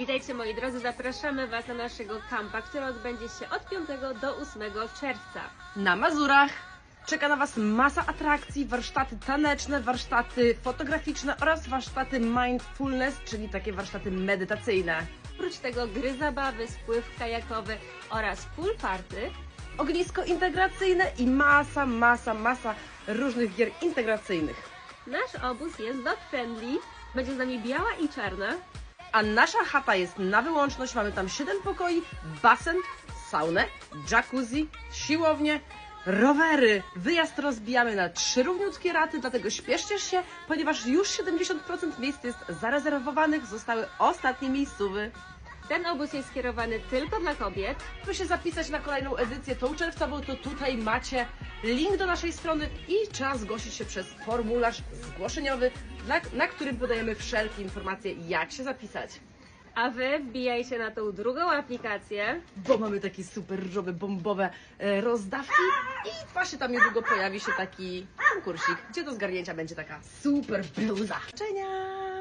Witajcie moi drodzy, zapraszamy Was na naszego kampa, który odbędzie się od 5 do 8 czerwca. Na Mazurach czeka na Was masa atrakcji, warsztaty taneczne, warsztaty fotograficzne oraz warsztaty mindfulness, czyli takie warsztaty medytacyjne. Oprócz tego gry zabawy, spływ kajakowy oraz pool party. Ognisko integracyjne i masa, masa, masa różnych gier integracyjnych. Nasz obóz jest dog friendly, będzie z nami biała i czarna. A nasza chata jest na wyłączność, mamy tam 7 pokoi, basen, saunę, jacuzzi, siłownię, rowery. Wyjazd rozbijamy na trzy równiutkie raty, dlatego śpieszcie się, ponieważ już 70% miejsc jest zarezerwowanych, zostały ostatnie miejscowy. Ten obóz jest skierowany tylko dla kobiet. Żeby się zapisać na kolejną edycję tą czerwcową, to tutaj macie link do naszej strony i trzeba zgłosić się przez formularz zgłoszeniowy, dla, na którym podajemy wszelkie informacje, jak się zapisać. A Wy wbijajcie na tą drugą aplikację. bo mamy takie super różowe, bombowe e, rozdawki i właśnie tam niedługo pojawi się taki konkursik, gdzie do zgarnięcia będzie taka super bluza. Czenia!